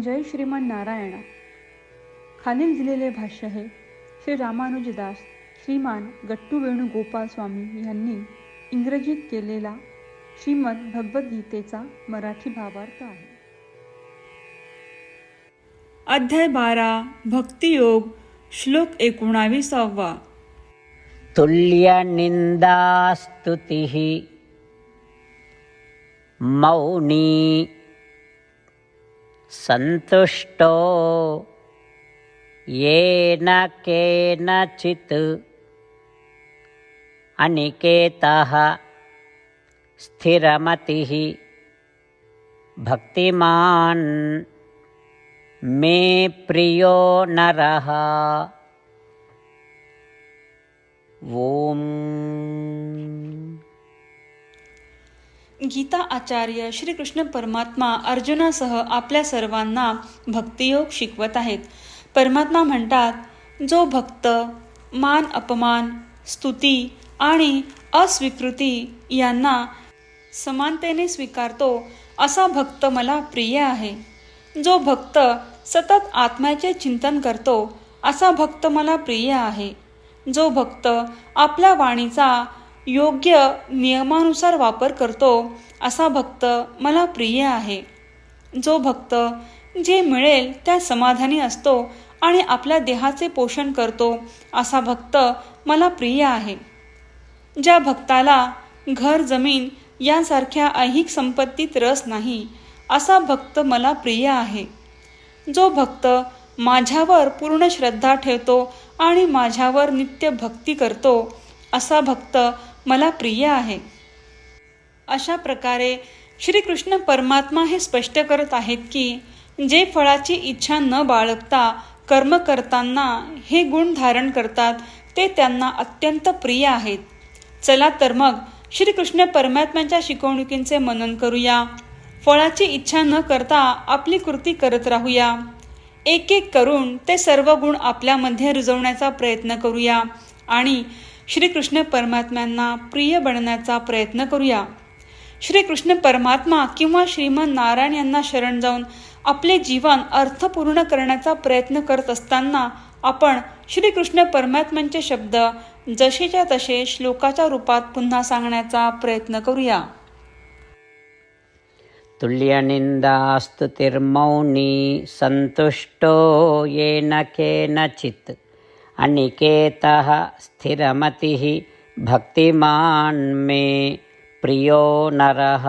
जय श्रीमान नारायणा. खालील दिलेले भाष्य हे श्री रामानुजदास श्रीमान गट्टू वेणुगोपाल स्वामी यांनी इंग्रजीत केलेला श्रीमद भगवद्गीतेचा मराठी भावार्थ आहे. अध्याय बारा भक्तियोग श्लोक एकोणावीसावा. तुल्यनिन्दास्तुतिः मौनी सन्तुष्टो येन केनचित् अनिकेतः स्थिरमतिः भक्तिमान् मे प्रियो नरः ॐ गीता आचार्य श्रीकृष्ण परमात्मा अर्जुनासह आपल्या सर्वांना भक्तियोग शिकवत आहेत. परमात्मा म्हणतात जो भक्त मान अपमान स्तुती आणि अस्वीकृती यांना समानतेने स्वीकारतो असा भक्त मला प्रिय आहे. जो भक्त सतत आत्म्याचे चिंतन करतो असा भक्त मला प्रिय आहे. जो भक्त आपल्या वाणीचा योग्य नियमानुसार वापर करतो असा भक्त मला प्रिय आहे. जो भक्त जे मिळेल त्या समाधानी असतो आणि आपल्या देहाचे पोषण करतो असा भक्त मला प्रिय आहे. ज्या भक्ताला घर जमीन यांसारख्या ऐहिक संपत्तीत रस नाही असा भक्त मला प्रिय आहे. जो भक्त माझ्यावर पूर्ण श्रद्धा ठेवतो आणि माझ्यावर नित्य भक्ती करतो असा भक्त मला प्रिय आहे. अशा प्रकारे श्रीकृष्ण परमात्मा हे स्पष्ट करत आहेत की जे फळाची इच्छा न बाळगता कर्म करताना हे गुण धारण करतात ते त्यांना अत्यंत प्रिय आहेत. चला तर मग श्रीकृष्ण परमात्म्याच्या शिकवणुकींचे मनन करूया. फळाची इच्छा न करता आपली कृती करत राहूया. एक एक करून ते सर्व गुण आपल्यामध्ये रुजवण्याचा प्रयत्न करूया आणि श्रीकृष्ण परमात्म्यांना प्रिय बनण्याचा प्रयत्न करूया. श्रीकृष्ण परमात्मा किंवा श्रीमन नारायण यांना शरण जाऊन आपले जीवन अर्थपूर्ण करण्याचा प्रयत्न करत असताना आपण श्रीकृष्ण परमात्म्यांचे शब्द जसेच्या तसे श्लोकाच्या रूपात पुन्हा सांगण्याचा प्रयत्न करूया. तुल्यनिन्दास्तुतिर्मौनी सन्तुष्टो येन केनचित्. अनिकेतः स्थिरमतिः भक्तिमान्मे प्रियो नरः।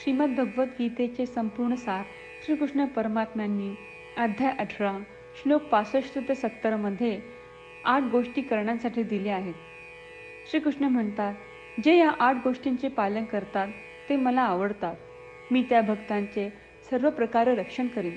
श्रीमद्भगवद्गीतेचे संपूर्ण सार श्रीकृष्ण परमात्म्यांनी अध्याय अठरा श्लोक पासष्ट ते सत्तरमध्ये आठ गोष्टी करण्यासाठी दिल्या आहेत. श्रीकृष्ण म्हणतात जे या आठ गोष्टींचे पालन करतात ते मला आवडतात. मी त्या भक्तांचे सर्व प्रकारे रक्षण करीन.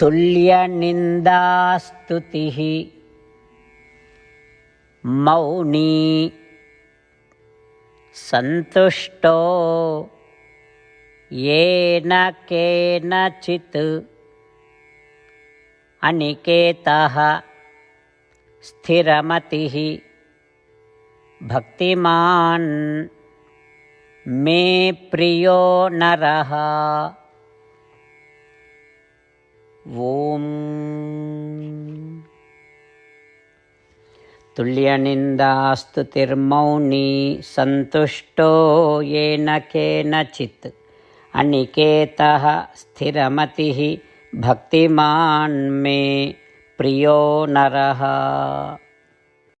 तुल्यनिन्दास्तुतिः मौनी सन्तुष्टो येन केनचित्। अनिकेतः स्थिरमतिः। भक्तिमान् मे प्रियो नरः। ॐ तुल्यनिन्दास्तुतिर्मौनी सन्तुष्टो येन केनचित् अनिकेतः स्थिरमतिः भक्तिमान् मे प्रियो नरः